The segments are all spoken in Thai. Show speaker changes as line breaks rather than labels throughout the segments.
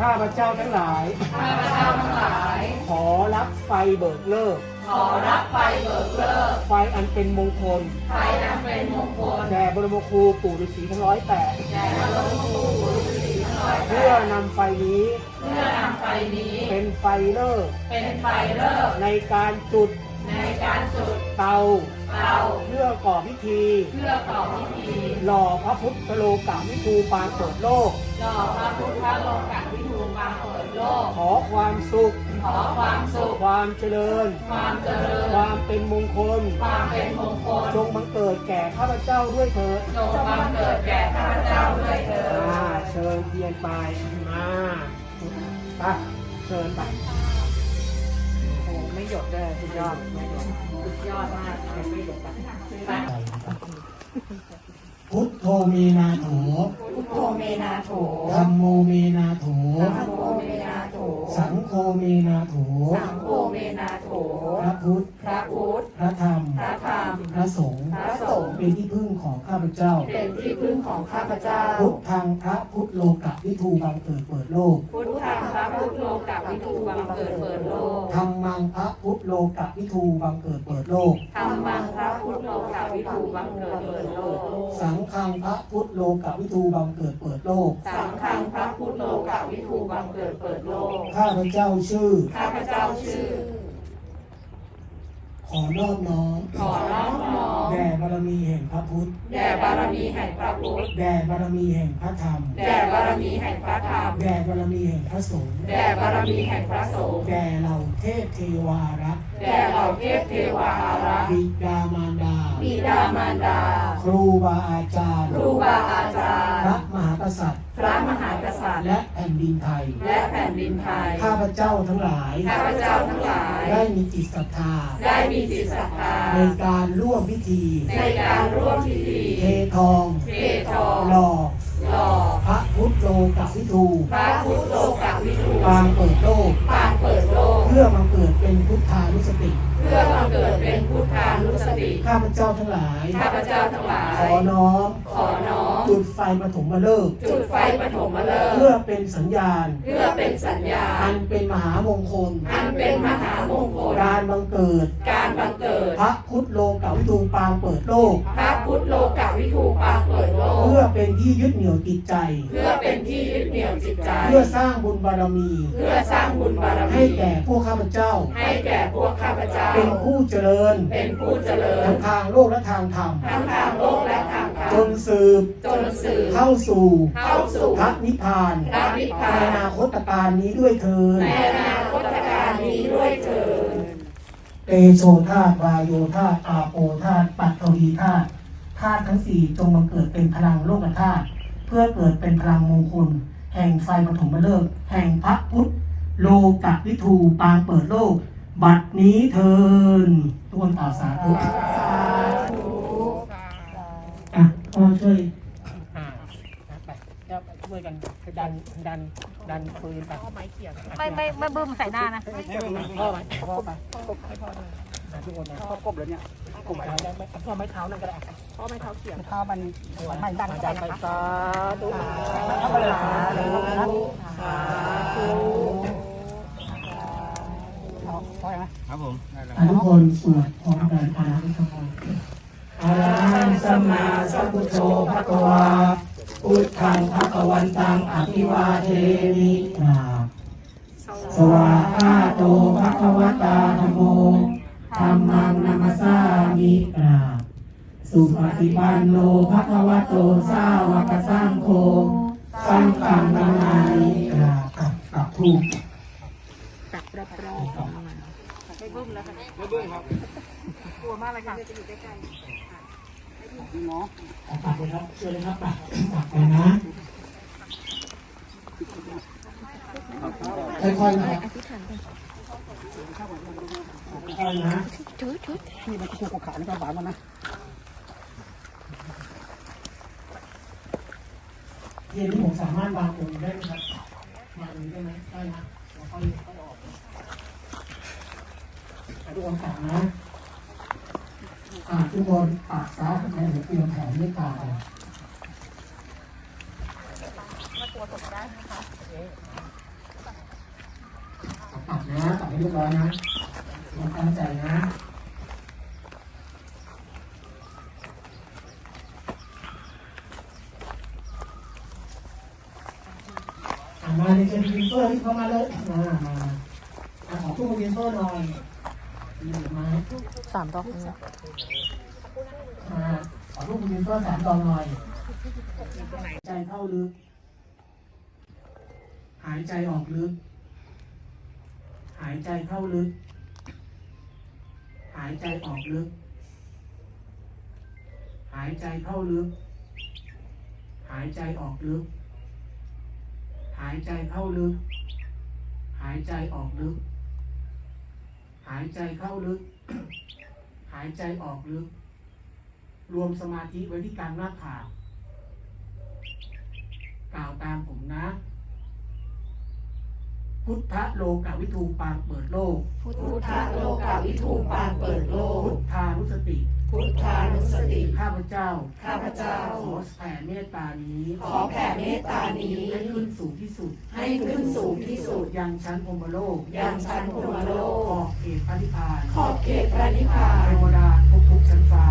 ข้าพเจ้าทั้งหลาย
ข้าพเจ้าทั้งหลาย
ขอรับไฟเบิกเลิก
ขอรับไฟเบิกเลิก
ไฟอันเป็นมงคล
ไฟนันเป็นมงคล
แด่บรมครูปู่ฤาษีทั้งร้อยแปด
แด่พระหลวงปู่ฤาษีทั้งหลายแป
เพื่อ
ด
นำไฟนี้
เพื่อนำไฟนี้
เป็นไฟเลิก
เป็นไฟเลิก
ในการจุด
ในการจุด
เตา
เตา
เพื่อก่อพิธี
เพื่อต่อพิธี
หล่อพระพุทธโลกาวิทูปางเปิดโลก
หล่อพระพุทธโลกาวิ
ขอความสุข
ขอความสุข
ความเจริญ
ความเจริญ
ความเป็นมงคล
ความเป็นมงคล
จงบังเกิดแก่ข้าพเจ้าด้วยเถิด
จงบังเกิดแก่ข้าพเจ้าด้วยเถิด
อ่าเชิญเทียนไปมาไปเชิญไปโอ้ไม่หยดเลยสุดยอดไม่หยด
สุดยอดมาก
ไม่หยดไปพุทโธเมนาโถ
พุทโธเมนาโถ
ธรรมโมเมนาโถ
ธรรมโมเมนาโถ
สังโฆเมนาโถ
สังโฆเมนาโถ
พระพุทธ
พระพุทธ
พระธรรม
พระธรรม
พระสงฆ์
พระสงฆ์
เป็นที่พึ่งของข้าพเจ้า
เป็นที่พึ่งของข้าพเจ้า
พุทธังพระพุทธโลกวิทูบังเกิดเปิดโลก
พุทธังพระพุทธโลกาวิทูบังเกิดเปิดโลก
ธรรมังพระพุทธโลกวิทูบังเกิดเปิดโลก
ธรรมังพระพุทธโลกาวิทูบังเกิดเปิดโลก
สังฆังพระพุทธโลกวิทูบังเกิดเปิดโลก
สังฆังพระพุทธโลกาวิทูบังเกิดเปิดโลก
ข้าพเจ้าชื่อ
ข้าพเจ้าชื่อ
ขอนอบน้อม
ขอน้อมน้อม
แด่บารมีแห่งพระพุทธ
แด่บารมีแห่งพระพุทธ
แด่บารมีแห่งพระธรรม
แด่บารมีแห่งพระธรรม
แด่บารมีแห่งพระสงฆ์
แด่บารมีแห่งพระสงฆ์
แด่เหล่าเทพเทวารักษ์
แด่เหล่าเทพเทวาอารักษ์
บิดามารดา
บิดามารดา
ครูบาอาจารย์
ครูบาอาจาร
พระ
ย์
มหากษัตริย์
พระมหากษัตริย์
และแผ่นดินไทย
และแผ่นดินไทย
ข้าพเจ้าทั้งหลาย
ข้าพเจ้าทั้งหลาย
ได้มีจิตศรัทธา
ได้มีจิตศรัทธา
ในการร่วมพิธี
ในการร่วมพิธี
เททอง
เททอง
หล่อ
หล่อ
พระพุทธโลกวิทู
พระพุทธโลกาวิทู
ปางเปิดโลก
ปางเปิดโลก
เพื่อมาเกิดเป็นพุทธานุสติ
เพื่อบังเกิดเป็นพุทธานุสติ
ข้าพเจ้าทั้งหลาย
ข้าพเจ้าทั้งหลาย
ขอน้อม
ขอน้อม
จุดไฟปฐมฤกษ์
จุดไฟปฐมฤกษ์
เพื่อเป็นสัญญาณ
เพื่อเป็นสัญญา
อั
ณ
นเป็นมหามงคล
อันเป็นมหามงคล
การบังเกิด
การบังเกิด
พระพุทธโลกวิทูปางเปิดโลก
พระ พุทธโลกาวิทูปางเปิดโลก
เพื่อเป็นที่ยึดเหนี่ยวจิตใจ
เพื่อเป็นที่ยึดเหนี่ยวจิตใจ
เพื่อสร้างบุญบารมี
เพื่อสร้างบุญบารมี
ให้แก่พวกข้าพเจ้า
ให้แก่พวกข้าพเจ้า
เป็นผู้เจริญ
เป็นผู้เจริญ
ทั้งทางโลกและทางธรรม
ทั้งทางโลกและทางธรร
จ
ม
นสืบ
จนสื่อ
เข้าสู่
เข้าสู่
พระนิพพาน
พระนิพพาน
ในอนาคตการนี้ด้วยเถิด
ในอนาคตการนี้ด้วยเถิด
เตโชธาตุวายโยธาตุอาโปธาตุปัตตวีธาตุธาตุทั้งสี่จงบังเกิดเป็นพลังโลกธาตุเพื่อเกิดเป็นพลังมงคล แห่งไฟปฐมฤกษ์แห่งพระพุทธโลกวิทูปางเปิดโลก บัดนี้เทินทุกคนกล่าวสาธุอะพ่อช่วยอ่าไปเดี๋ยวไปช่วยกันดันดันดันปืนไป
ไม่ไม่ไม่บึ้มใส่หน้านะ
พ่อไปพ่อไป ทุกคนนะพ่อกบเลยเนี่ยกบไปแล้วไม่พ่อไม้เท้านั่นก็ได้พ่อไม้เท้าเขียนเท้ามันมันดันดันไปสาธุสาธุสาธุพอไหม
ครับผม
ทุกคนสวดพร้อมกันอาราธนาอาหังสัมมาสัมพุทโธภะคะวาพุทธังภะคะวันตังอภิวาเทมิกราบสวาคาโตภะคะวะตาธัมโม ธัมมังนัมสสามิกราบสุปฏิปันโนภะคะวะโตสาวกสังโฆสังฆังนามามิกราบกับกับทูก
ไม่บึ้มแล้วค่ะ
ไม่บึ้งครับ
กลัวมากเลยค่ะ
จะอยู่ใกเลยครับช่วยเลยครับปักปักเลยนะค่อยๆนะครับ ค่อยๆนะนี่มันคู่กับขานี่ก็บาดมันนะเย็นที่ผมสามารถวางองค์ได้ไหมครับวางองค์ได้ไหมได้นะแล้วค่อยค่อยออกอะทุกคนปักนะอ่าทุกคนปักซะในหัวเตียงแผ่เมตตากันนะกลับให้เรียบร้อยนะ ตั้งใจนะอะมาในเชิญวินเฟอร์ที่เข้ามาเลยมามาขอตู้วินเฟอร์หน่อยมีดอไม้
สามดอก
มาขอตู้วินเฟอร์สามดอกหน่อยใจเข้าลึก หายใจออกลึก หายใจเข้าลึกายใจออกลึก หายใจเข้าลึก หายใจออกลึก หายใจเข้าลึก หายใจออกลึก หายใจเข้าลึก หายใจออกลึก รวมสมาธิไว้ที่กลางหน้าผากกล่าวตามผมนะ พุทธโลกวิทูปางเปิดโลก
พุทธโลกาวิทูปางเปิดโล
พุ
ก
ทธานุสติ
พุทธานุสติ
ข้าพเจ้า
ข้าพเจ้า
ขอแผ่เมตตานี้
ขอแผ่เมตตานี้
ให้ขึ้นสูงที่สุด
ให้ขึ้นสูงที่สุด
ยังชั้นพรหมโลก
ยังชั้นพรหมโล
ขอกบเขตพระนิพพาน
ขอบเขตพระนิพพา
เท
น
วดาทุกทุกๆชั้นฟ้า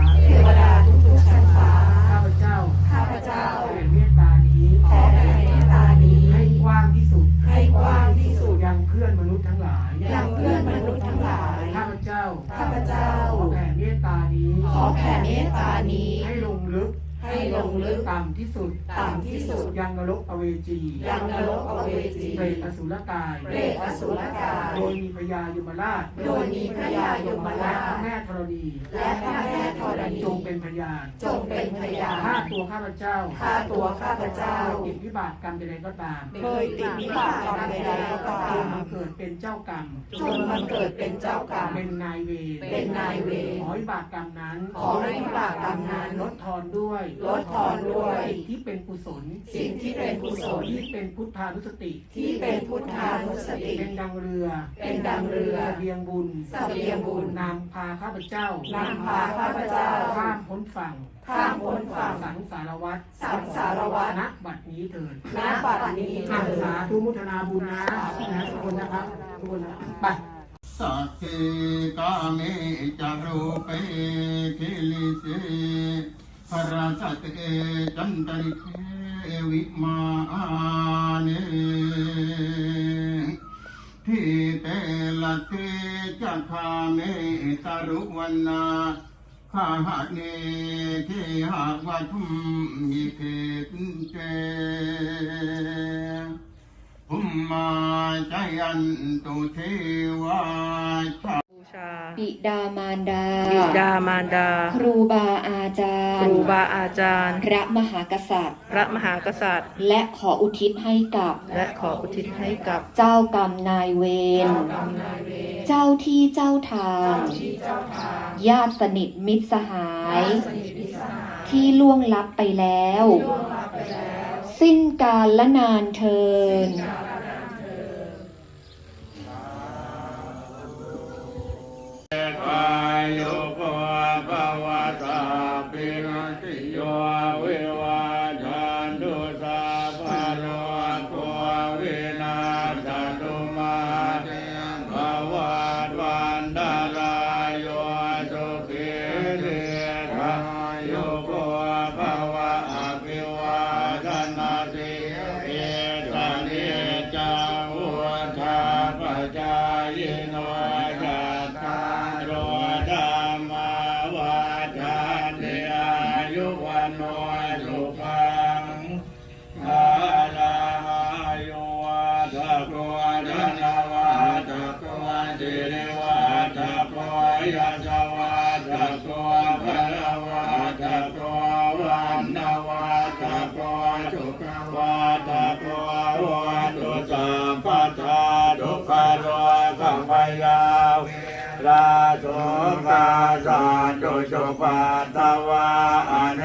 ตตานี้ ให้ล
งลึ
ก
ให้ลงลึก
ต่ำที่สุด
ต่ำที่สุด
ยังนรกอเวจี
ยังนรกอเวจี
เปรตอสุรกาย
เปรตอสุรกาย
โดยมีพญายมราช
โดยมีพระยายม
และ
รา
พระ
ช
แม่ธรณี
และพระแม่ธรณี
จงเป็นพยาน
จงเป็นพยาน
ถ้าตัวข้าพเจ้า
ฆ่าตัวข้าพเจ้า
ติดวิบากกรรมใดๆก็ตาม
เคยติดวิบากกรรมใดๆก็ตา
จง
ม
มาเกิดเป็นเจ้ากรรม
จงมันเกิดเป็นเจ้ากรรม
เป็นนายเวร
เป็นนายเวร
ขอวิบากกรรมนั้น
ขอให้วิบากกรรมนั้น
ลดทอนด้วย
ลดทอนด้วย
สิ่งที่เป็นกุศล
สิ่งที่เป็นกุศล
ที่เป็นพุทธานุสติ
ที่เป็นพุทธานุสติ
เป็นดังเรือ
เป็นดังเรือ
เสบียงบุญ
เสบียงบุญ
นำพาข้าพเจ้านำ
พาข้าพเจ้า
ข้ามพ้นฝั่ง
ข้ามพ้นฝั่ง
สังสารวัฏ
สังสารวัฏ
ณบัดนี้เถิด
ณบัดนี้
อา
เถิด
สาธุมุทนาบุญนะนะทุกคนนะครับทุกคนนะไป
สักเกกาเมจารูเปคิลิเต ภรสัตเอจันตริเควิมาเนทิเตละเตจักขาเมตารุวันนาข้าหะเนเทหะวัตุมยิเกตุเตอุมมาจายันตุเทวา ชา
บูชา
บิดามารดา
บิดามารดา
ครูบาอาจาร
ค
ย์
รูบาอาจารย์
พระมหากษัตริย์
พระมหากษัตริย์
และขออุทิศให้กับ
และขออุทิศให้กับ
เจ้ากรรมนายเวร เจ้าที่เจ้าทาง ญาติสนิทมิตรสหาย ที่ล่วงลับไปแล้ว สิ้นกาลละนานเทิน
กา ยุโกวาภวตาปิ ยาเวราโสกาสันตุจุปตตวาอเน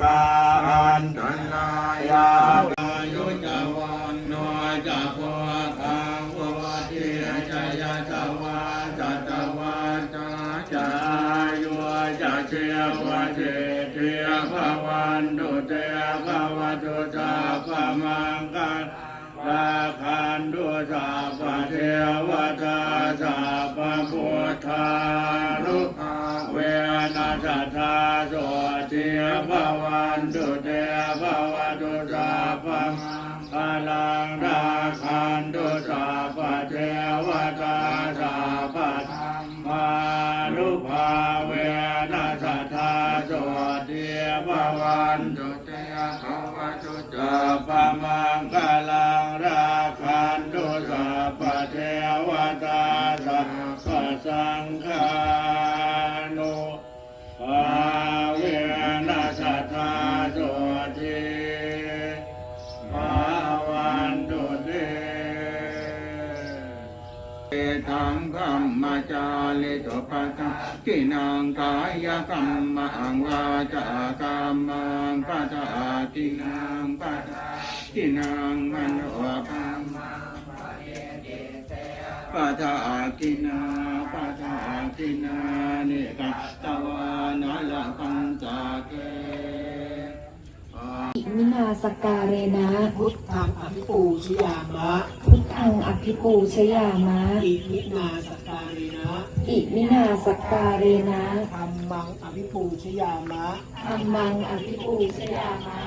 กาอันตนายา ตุเตภวตุสาภมังกัลราคานตุสัพเทวตาสัพพุทธานุภาเวนัสสทาโสติภวันตุเตภวตุสัพพะลังราคันตุสัพเทวตาสัพพมานุภาเวนัสสทาโสติภวันตุเตภวตุสัพพะมังคลังรา สังฆานุภาเวนัสสทาโสติภาวันตุเตเอตังกัมมาจาลิโตปะทักินังกายกัมมังวาจากัมมังปะทาตินังปะทาตินังมโน ปัทากินาปัทากินานิกัตตวานาลคันตาเก
อิมินาสกการเรนะ
พุทธังอภิปูชยามะ
พุทธังอภิปูชยามะ
อิมินาสกการเรนะ
อิมินาสกการเรนะ
ธรรมังอภิปูชยามะ
ธรรมังอภิปูชยามะ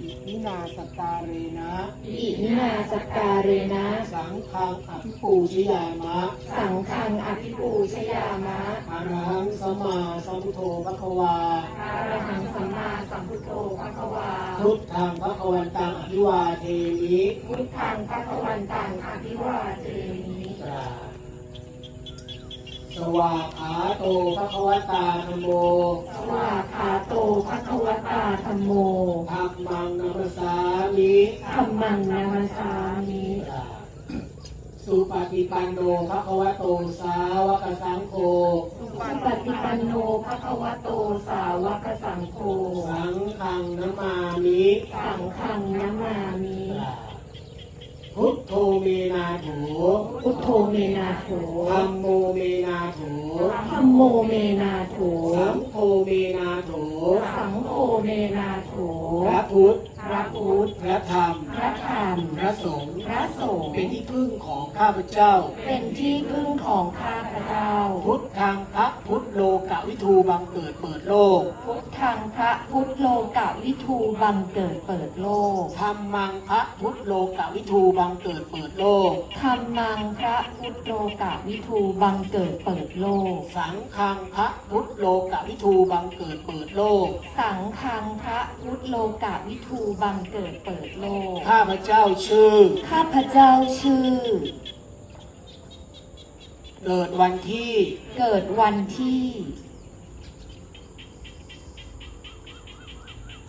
อิมินาสกการเรนะ
อิมินาสกการเรนะ
สังฆังอภิปูชยามะ
สังฆังอภิปูชยามะ
อะระหังสัมมาสัมพุทโธพระควา
อรหังสัมมาสัมพุทโธภะคะวา
พุทธังพระควันตังอภิวาเทมิ
พุทธังภะคะวันตังอภิวาเทมิ
สวากขาโตพระควตาธรรมโม
สวากขาโตภะคะวตาธัมโม
ธรรมังนัมสสามิ
ธัมมังนามัสสามิ
สุปฏิปันโนพระควโตสาวกสังโฆ
สุปฏิปันโนภะคะวะโตสาวกสังโฆ
สังฆังนามามิ
สังฆังนามามิ
พุทโธเมนาโถ
พุทโธเมนาโถ
ธัมโมเมนาโถ
ธัมโมเมนาโถ
สังโฆเมนาโถ
สังโฆเมนาโถ
พระพุทธ
พ ระพุทธ
พระธรรม
พระธรรม
พระสงฆ์
พระสงฆ์
เป็นที่พึ่งของข้าพเจ้า
เป็นที่พึ่งของข้าพเจ้า
พุทธังพระพุทธโลกวิทูบังเกิดเปิดโลก
พุทธังพระพุทธโลกวิทูบังเกิดเปิดโลก
ธรรมังพระพุทธโลกวิทูบังเกิดเปิดโลก
ธรรมังพระพุทธโลกวิทูบังเกิดเปิดโลก
สังฆังพระพุทธโลกวิทูบังเกิดเปิดโลก
สังฆังพระพุทธโลกาวิทูบังเกิดเปิดโลก
ข้าพเจ้าชื่อ
ข้าพเจ้าชื่อ
เกิดวันที่
เกิดวันที่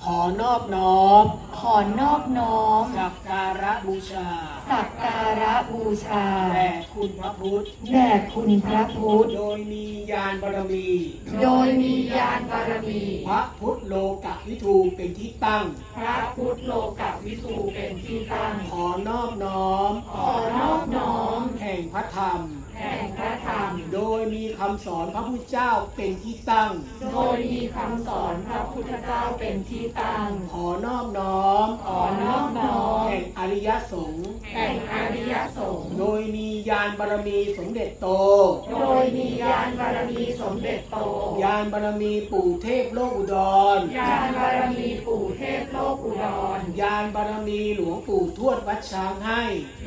ขอนอบน้อม
ขอนอบน้อม
สักการะบูชา
สักการะบูชา
แด่คุณพระพุทธ
แด่คุณพระพุทธ
โดยมียานบารมี
โดยมียานบารมี
พระพุทธโลกวิทูเป็นที่ตั้ง
พระพุทธโลกาวิทูเป็นที่ตั้ง
ขอนอบน้อม
ขอนอบน้อม
แห่งพระธรรม
แห่งพระธรรม
โดยมีคำสอนพระพุทธเจ้าเป็นที่ตั้ง
โดยมีคำสอนพระพุทธเจ้าเป็นที่ตั้ง
ขอนอบน้อม
ขอนอบน้อม
แห่งอริยสงฆ์
แห่งอริยสงฆ์
โดยมียานบารมีสมเด็จโต
โดยมียานบารมีสมเด็จโต
ยานบารมีปู่เทพโลกอุดร
ยานบาร
ยานบารมีหลวงปู่ทวดวัดช้างให้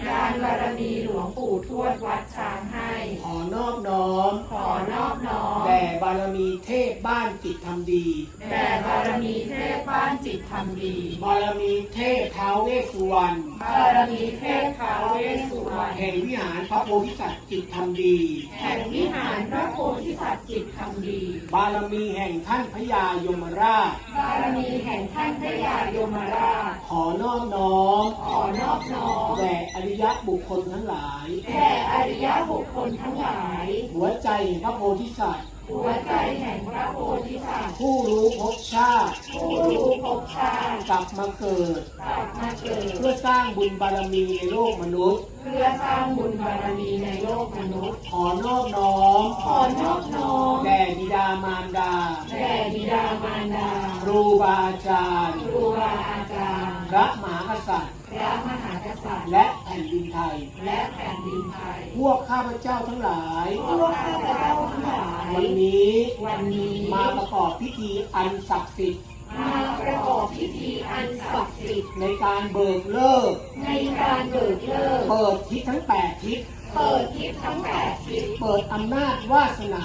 ยานบารมีหลวงปู่ทวดวัดช้างให้
ขอนอบน้อม
ขอนอบน้อม
แด่บารมีเทพบ้านจิตทำดี
แด่บารมีเทพบ้านจิตทำดี
บารมีเทพท้าวเวสสุวรรณ
บารมีเทพท้าวเวสสุวรรณ
แห่งวิหารพระโพธิสัตว์จิตทำดี
แห่งวิหารพระโพธิสัตว์จิตทำดี
บารมีแห่งท่านพญายมราช
บารมีแห่งท่านพระยายมราช
ขอนอบน้อม
ขอนอบน้อม
แด่อริยบุคคลทั้งหลาย
แด่อริยบุคคลทั้งหลาย
หัวใจแห่งพระโพธิสัตว์
หัวใจแห่งพระโพธิสัตว์
ผู้รู้ภพชาติ
ผู้รู้ภพชาติ
กลับมาเกิด
กลับมาเกิด
เพื่อสร้างบุญบารมีในโลกมนุษย์
เพื่อสร้างบุญบารมีในโลกมนุษย์
ขอนอบน้อม
ขอนอบน้อม
แด่บิดามารดา
แด่บิดามารดา
ครูบาอาจารย์
ครูบาอาจารย์
พระมหากษัตริย์
พ
พ ระมหากษัตริย์ และแผ่นดินไทย
และแผ่นดินไทย
พวกข้าพเจ้าทั้งหลาย
พวกข้าพเจ้าทั้งหลาย
วันนี้
วันนี้
มาประกอบพิธีอันศักดิ์สิทธิ์
มาประกอบพิธีอันศักดิ์สิทธิ์
ในการเบิกเลิก
ในการเบิกเลิก
เปิดทิศทั้งแปดทิศ
เปิดทิศทั้งแปดทิศ
เปิดอำนาจวาสนา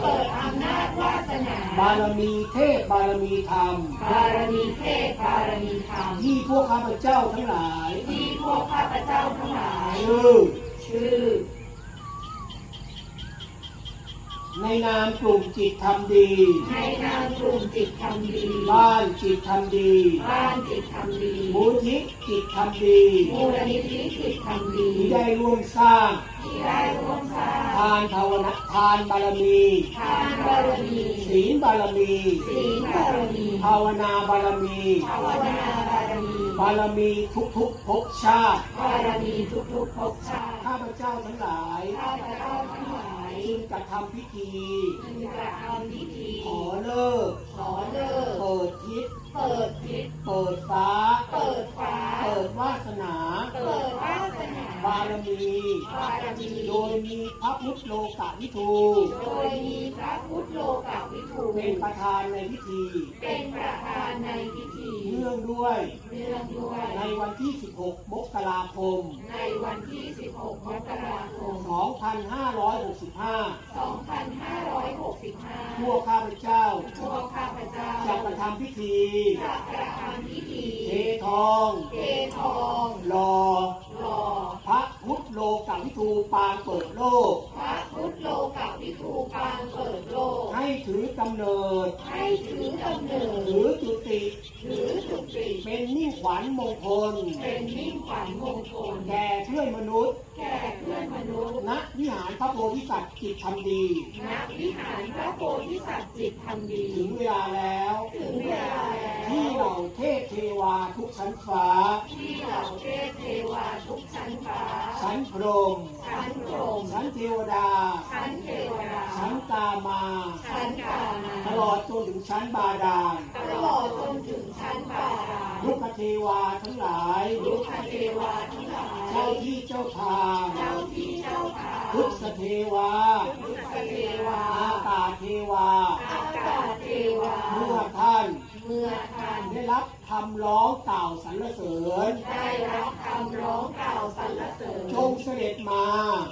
เปิดอำนาจวาสนา
บารมีเทพบารมีธรรม
บารมีเทพบารมีธรรม
ที่พวกข้าพเจ้าทั้งหลาย
ที่พวกข้าพเจ้าทั้งหลาย
ชื่อ
ชื่อ
ในนามกลุ่มจิตทำดี
ในนามกลุ่มจิตทำดี
บ้านจิตทำดี
บ้านจิตทำดี
มูลทิศจิตทำดี
มูลนิธิจิตทำดี
ที่ได้ร่วมสร้าง
ที่ได้ร่วมสร้าง
ทานภาวนาทานบารมี
ทานบารมี
ศีลบารมี
ศีลบารมี
ภาวนาบารมี
ภาวนาบารมี
บารมีทุกทุกๆภพชาติ
บารมีทุกๆภพชาติ
ข้าพเจ้าทั้งหลาย
ข้าพเจ้าทั้งหลาย
จึง กระทำพิธี
จึงกระทำพิธี
ขอเลิก
ขอเลิก
เปิดทิศ
เปิด ทิศ
เปิดฟ้า
เปิดฟ้า
เปิดวาสนา
เปิดวาสนา
บารมี
บารมี
โดยมีพระพุทธโลกะวิทู
โดยมีพระพุทธโลกาวิถู
เป็นประธานในพิธี
เป็นประธานในพิธี
เนื่องด้วย
เนื่องด้วย
ในวันที่ 16 มกราคม
ในวันที่ 16 มกราคม
2565
2565
พวกข้าพเจ้า
พวกข้าพเจ้า
จะกระทำพิธี
จะกระ ทำพิธี
เททอง
เททอง
หล่อ
หล่อ
พระพุทธโลกะวิทูปางเปิดโลก
พระพุทธโลกาวิถูปางเปิดโลก
ให้ถือกำเนิด
ให้ถือกำเนิด
หรือจุติ
ถือจุติ
เป็นมิ่งขวัญมงคล
เป็นมิ่งขวัญมงคล
แก่เพื่อนมนุษย์
แก่เพื่อนมนุษย์
ณ วิหารพระโพธิสัตว์จิตทำดี
ณ วิหารพระโพธิสัตว์จิตทำดี
ถึงเวลาแล้ว
ถึงเวลาแล้ว
ที่เหล่าเทพเทวาทุกชั้นฟ้า
ที่เหล่าเทพเทวาทุกชั้นฟ้า
ชั้นพรหม
ชั้นพรหม
ชั้นเทวดา
ชั้นเทวดา
ชั้นกามา
ชั้นกามา
ตลอดจนถึงชั้นบาดาล
ตลอดจนถึงชั้นบาดาล
ลูกเทวาทั้งหลาย
ลูกเทวาทั้งหลาย
เจ้าที่เจ้าทาง
เจ้าที่เจ้าทาง
พุทธเทวา
พุทธเทวา
อากาศเทวา
อากาศเทวา
เมื่อท่าน
เมื่อท่าน
ได้รับ คำร้องกล่าวสรรเสริญ
ได้รับคำร้องกล่าวสรรเสริญ
จงเสด็จมา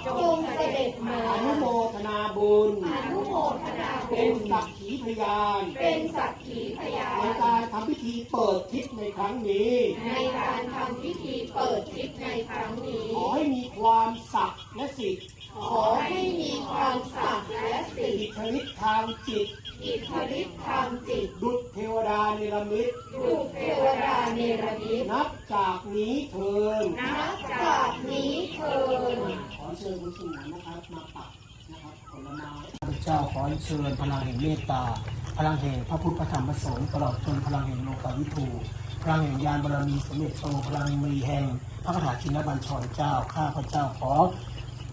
จงเสด็จมา
อนุโมทนาบุญ
อนุโมทนาบุ
เป็น
ญ
สักขีพยาน
เป็นสักขีพยา
ใน
น
การทำพิธีเปิดทิศในครั้งนี้
ในการทำพิธีเปิดทิศในครั้งนี้
ขอให้มีความศักดิ์และสิทธิ์
ขอให้มีความศักดิ์และสิท
อิ
ธิ์
ทธิฤทธิ์ทางจิต
อิทธิฤทธิ์ทางจิต
ดุจเทวดาเนรมิต
ดุจเทวดาเนรมิต
นับจากนี้เทิน
นับจากนี้เทิน
ขอเชิญคุณสมานนะครับมาปักนะครับผลไม้พระเจ้าขอเชิญพลังแห่งเมตตา พลังแห่งพระพุทธพระธรรมพระสงฆ์ตลอดจนพลังแห่งโลกาวิถูพลังแห่งยานบารมีสมเด็จโตพลังมีแห่งพระคาถาชินบัญชรเจ้าข้าพระเจ้าขอ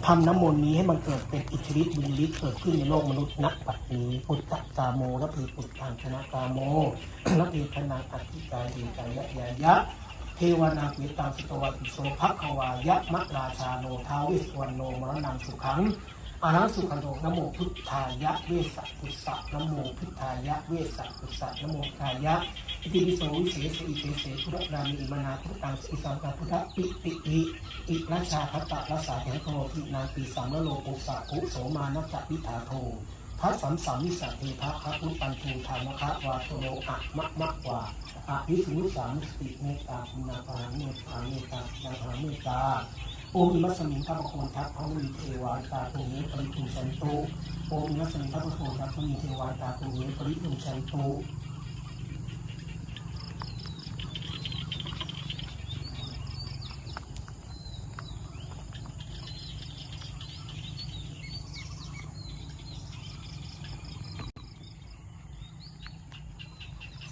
ทำน้ำมนต์นี้ให้มันเกิดเป็นอิทธิฤทธิ์บุญฤทธิ์เกิดขึ้นในโลกมนุษย์นักปัจนี้พุทธตาโมและผือปุตตังชนะตาโมและเอคนาตัติกายดีกายะยายะเทวนาเกตังสตวัติโสภควายะมะราชาโนทาวิสสวรรณโนมรณังสุขัง อานังสุขันโตนโมพุทธายะเวสสัพพุสสะนโมพุทธายะเวสสัพพุสสะนโมพุทธายะอิติปิโสวิเศษอิเศษเสพุทธนามีอิมานาพุทธังสิสังกาพุทธปิติอิอิรัชชาพัตตะรัสาแหงโททินาปีสัมโลปุสะภุโสมานัจจวิถาโทพระสัมสัมมิสัตเทพะพระพุทธันทูธรรมคะวาโตโนอะมะมะวาอะวิสุสามสติเมตตาคุณาภาเมตตาเมตตายังหาเมตตา โอมิมัสมิงทัพพโคนทัพพระมุนีเทวาตาตุเนปริทุชันโตโอมิมัสมิงทัพพโคนทัพพระมุนีเทวาตาตุเนปริทุชันโต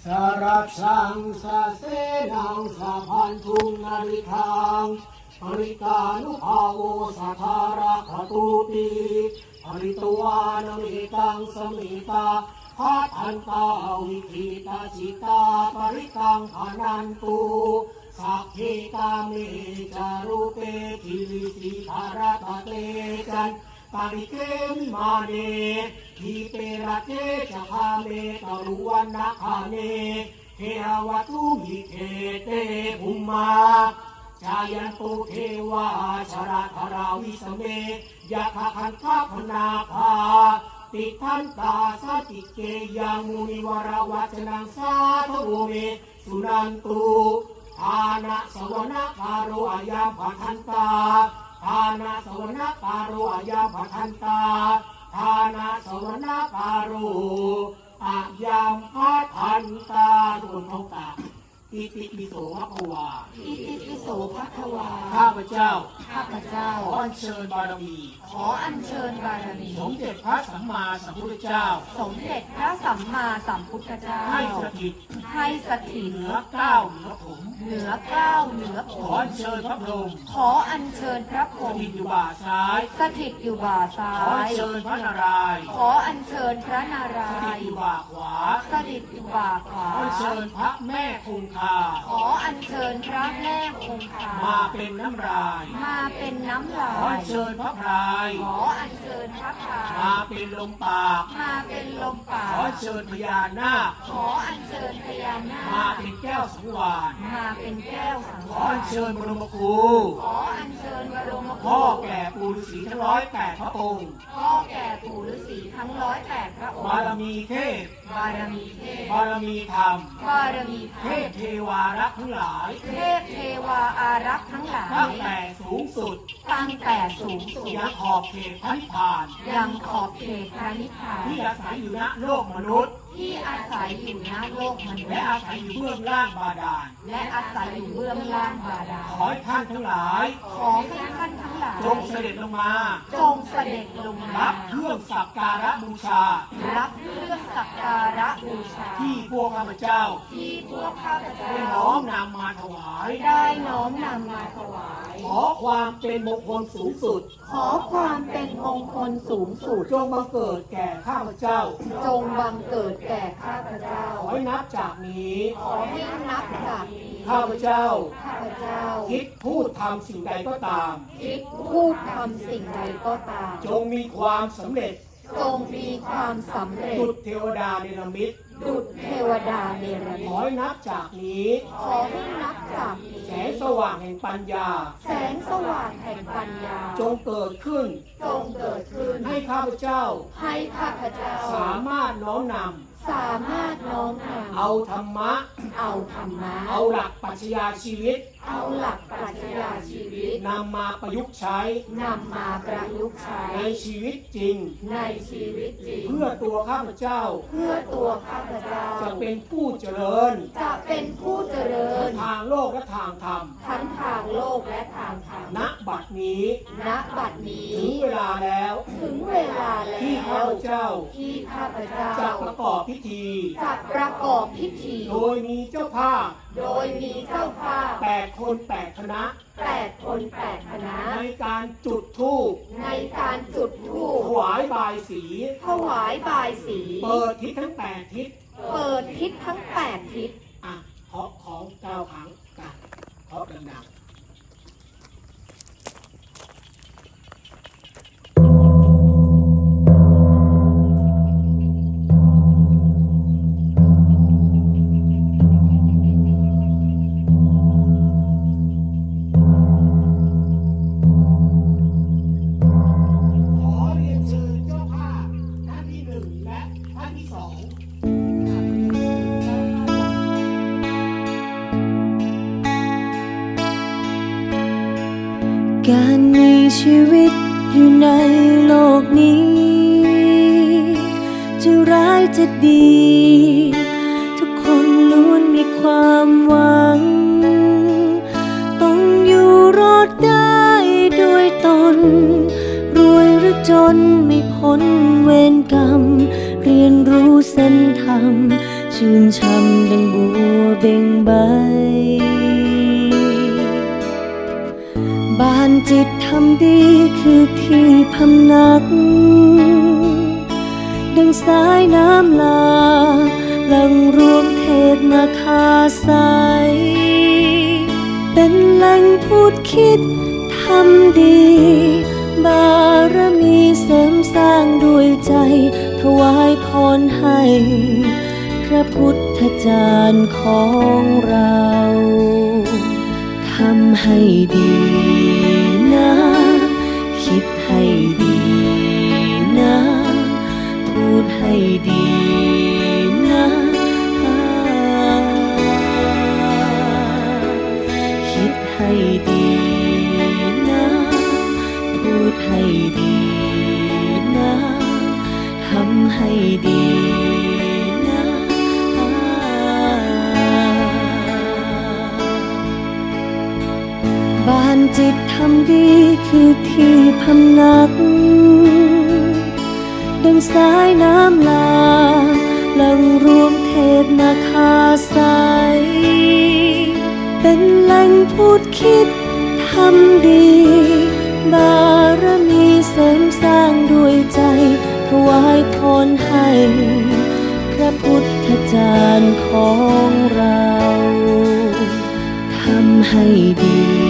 สารัชังสะเสนังสะพันธุงนาริทัง ปริกานุภาโวสัทธาระคตุติปริตวานเมตังสมิตาพัทันตาวิคิตาจิตาปริกังอนันตุสักขีกาเมจารุเปกิริสิภารตะเตจันปาริเกมิมาเนทีเประเตจะคาเมตรุวันนาคาเนเทวตุมิเทเตภุมมา จายันตุเทวาชราธาราวิสเมยะคาคันทาพนาภาติทันตาสติเกยังมุนิวรวัจนังสาธโวเมสุนันตุทานะสวนาคาโรอายามพัทันตาทานะสวนาคาโรอายามพัทันตาทานะสวนาคาโรอายามพัทันตาทุกคนท่องตา อิติปิโสภควา
อิติปิโสภควา
ข้าพเจ้า
ข้าพเจ้า
ขออัญเชิญบารมี
ขออัญเชิญบารมี
สมเด็จพระสัมมาสัมพุทธเจ้า
สมเด็จพระสัมมาสัมพุทธเจ้า
ให้สถิต
ให้สถิต
เหนือเก้าเหนือผม
เหนือเก้าวเหนือผ
ขอ
ม
อัญเชิญพระพรหม
ขออัญเชิญพระพร
ส
หม
ถิตอยู่บ่าซ้าย
สถิตอยู่บ่าซ้า
ขออัญ
ย
เชิญพระนารายณ์
ขออัญเชิญพระนารา
สถิต
ย
อยู่
ณ์
บ่าขวา
สถิตอยู่บ่าขวา
ขออัญเชิญพระแม่คงคา
ขออัญเชิญพระแม่คงคา
มาเป็นน้ำลาย
มาเป็นน้ำลา
ขออั
ย
ญเชิญพระพราย
ขออัญเชิญพระพา
มาเป็นลมปาก
มาเป็นลมปรา
ขออัญเชิญพญานาค
ขออัญเชิญพญานา
มา
ค
เป็นแก้วสังวาน
มาเป็นแก้วสัง
ขอ
วา
อั
ร
ญเชิญบรมครู
ขออัญเชิญบรมครู
พ่อแก่ปู่ฤาษีทั้งร้อยแปดพระองค์
พ่อแก่ปู่ฤาษีทั้งร้อยแปดพระอง
บาร
ค์
มีเทพ
บารมีเทพ
บารมีธรรม
บารมีเท
เทพ
พ
เทวารักษ์ทั้งหลาย
เทพเทวาอารักษ์ทั้งหลา
ตั้ง
ย
แต่สูงสุด
ตั้งแต่สูงสุด
ยังขอบเขตพระนิพพาน
ยังขอบเขตพระนิพพาน
ที่อาศัยอยู่ณโลกมนุษย์
ที่อาศัยอยู่ณโลกมนุษ
และ
ย์
อาศัยอยู่เบื้องล่างบาดาล
และอาศัยอยู่เบื้องล่างบาดา
ข
ล
อให้ท่านทั้งหลาย
ขอให้ท่านทั้งหลาย
จงเสด็จลงมา
จงเสด็จลงมา
รับเครื่องสักการะบูชา
รับเครื่องสักการะบูชา
ที่พวกข้าพเจ้า
ที่พวกข้าพเจ้า
ได้น้อมนำมาถวาย
ได้น้อมนำมาถวาย
ขอความเป็นมงคลสูงสุด
ขอความเป็นมงคลสูงสุด
จงบังเกิดแก่ข้าพเจ้า
จงบังเกิดแก่ข้าพเจ้า
ขอให้นับจากนี้
ขอให้นับจากนี้
ข้าพเจ้า
ข้าพเจ้า
คิดพูดทำสิ่งใดก็ตาม
คิดพูดทำสิ่งใดก็ตาม
จงมีความสำเร็จ
จงมีความสำเร็จ
ดุจเทวดาเนรมิต
ดุจเทวดาเนร
ข
มิ
อ
ต
ให้นับจากนี้
ขอให้นับจากนี้
แสงสว่างแห่งปัญญา
แสงสว่างแห่งปัญญา
จงเกิดขึ้น
จงเกิดขึ้น
ให้ข้าพเจ้า
ให้ข้าพเจ้า
สามารถน้อมน
สามารถน้อมนำ
เอาธรรมะำ
เอาธรรมะ
เอาหลักปรัชญาชีวิต
เอาหลักปรัชญาชีวิต
นำมาประยุกต์ใช้
นำมาประยุกต์ใช้
ในชีวิตจริง
ในชีวิตจริง
เพื่อตัวข้าพเจ้า
เพื่อตัวข้าพเจ้า
จะเป็นผู้เจริญ
จะเป็นผู้เจริญ
ทางโลกและทางธรรม
ทั้งทางโลกและทางธรรม
ณ บัดนี้
ณ บัดนี้
ถึงเวลาแล้ว
ถึงเวลาแล้
ที่ข้าวพเจ้า
ที่ข้าพเจ้า
จะประกอบพิธี
จะประกอบพิธี
โดยมีเจ้าภาพ
โดยมีเจ้าภาพ
แปดคนแปดคณะ
แปดคนแปดคณะ
ในการจุดธูป
ในการจุดธูป
ถวายบายสี
ถวายบายสี
เปิดทิศทั้งแปดทิศ
เปิดทิศทั้งแปดทิศ
อะเคาะของเก้าครั้งกันเคาะดังๆ ชื่น
ช่ำดังบัวเบ่งใบบ้านจิตทำดีคือที่พำนัก ดังสายน้ำลา ลังรวมเทพนาคาใสเป็นแหล่งพูดคิดทำดี บารมีเสริมสร้างด้วยใจ ถวายพรให้ พระพุทธจารย์ของเราทำให้ดีนะ คิดให้ดีนะ พูดให้ดีนะ คิดให้ดีนะ พูดให้ดีนะ ทำให้ดีานจิตทำดีคือที่พำนัก ดังสายน้ำลากหลังรวมเทพนาคาใสเป็นแหล่งพูดคิดทำดี บารมีเสริมสร้างด้วยใจ ถวายพรให้ พระพุทธจารย์ของเรา ทำให้ดี